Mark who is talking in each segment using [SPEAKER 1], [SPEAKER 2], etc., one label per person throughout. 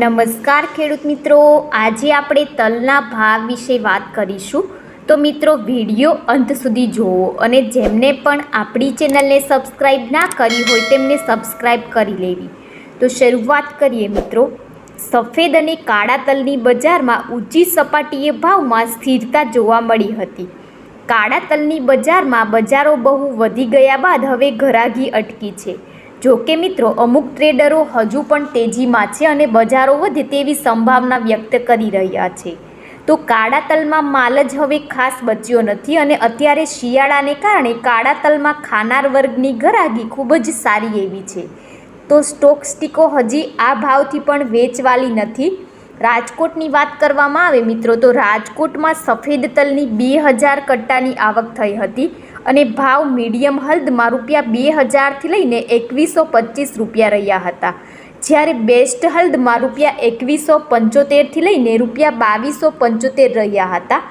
[SPEAKER 1] નમસ્કાર ખેડૂત મિત્રો. આજે આપણે તલના ભાવ વિશે વાત કરીશું. તો મિત્રો, વીડિયો અંત સુધી જુઓ અને જેમને પણ આપણી ચેનલને સબસ્ક્રાઈબ ના કરી હોય તેમને સબસ્ક્રાઈબ કરી લેવી. તો શરૂઆત કરીએ મિત્રો. સફેદ અને કાળા તલની બજારમાં ઊંચી સપાટીએ ભાવમાં સ્થિરતા જોવા મળી હતી. કાળા તલની બજારમાં બજારો બહુ વધી ગયા બાદ હવે ઘરાગી અટકી છે. જો કે મિત્રો, અમુક ટ્રેડરો હજુ પણ તેજીમાં છે અને બજારો વધે તેવી સંભાવના વ્યક્ત કરી રહ્યા છે. તો કાળા તલમાં માલ જ હવે ખાસ બચ્યો નથી અને અત્યારે શિયાળાને કારણે કાળા તલમાં ખાનાર વર્ગની ઘરાગી ખૂબ જ સારી એવી છે. તો સ્ટોક સ્ટીકો હજી આ ભાવથી પણ વેચવાલી નથી. રાજકોટની વાત કરવામાં આવે મિત્રો, તો રાજકોટમાં સફેદ તલની બે હજાર કટ્ટાની આવક થઈ હતી અને ભાવ મીડિયમ હલ્દમાં રૂપિયા બે હજારથી લઈને એકવીસો પચીસ રૂપિયા રહ્યા હતા. જ્યારે બેસ્ટ હલ્દમાં રૂપિયા એકવીસો પંચોતેરથી લઈને રૂપિયા બાવીસો પંચોતેર રહ્યા હતા.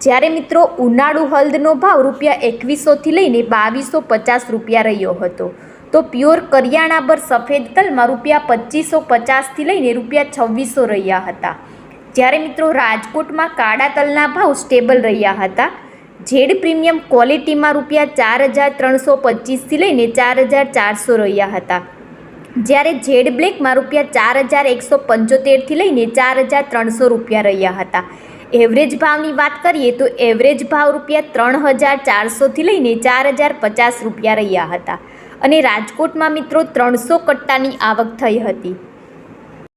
[SPEAKER 1] જ્યારે મિત્રો, ઉનાળુ હલ્દનો ભાવ રૂપિયા એકવીસોથી લઈને બાવીસો પચાસ રૂપિયા રહ્યો હતો. તો પ્યોર કરિયાણા પર સફેદ તલમાં રૂપિયા પચીસો પચાસથી લઈને રૂપિયા છવ્વીસો રહ્યા હતા. જ્યારે મિત્રો રાજકોટમાં કાળા તલના ભાવ સ્ટેબલ રહ્યા હતા. જેડ પ્રીમિયમ ક્વોલિટીમાં રૂપિયા ચાર હજાર ત્રણસો પચીસથી લઈને ચાર હજાર ચારસો રહ્યા હતા. જ્યારે જેડ બ્લેકમાં રૂપિયા ચાર હજાર એકસો પંચોતેરથી લઈને ચાર હજાર ત્રણસો રૂપિયા રહ્યા હતા. એવરેજ ભાવની વાત કરીએ તો એવરેજ ભાવ રૂપિયા ત્રણ હજાર ચારસોથી લઈને ચાર હજાર પચાસ રૂપિયા રહ્યા હતા. અને રાજકોટમાં મિત્રો ત્રણસો કટ્ટાની આવક થઈ હતી.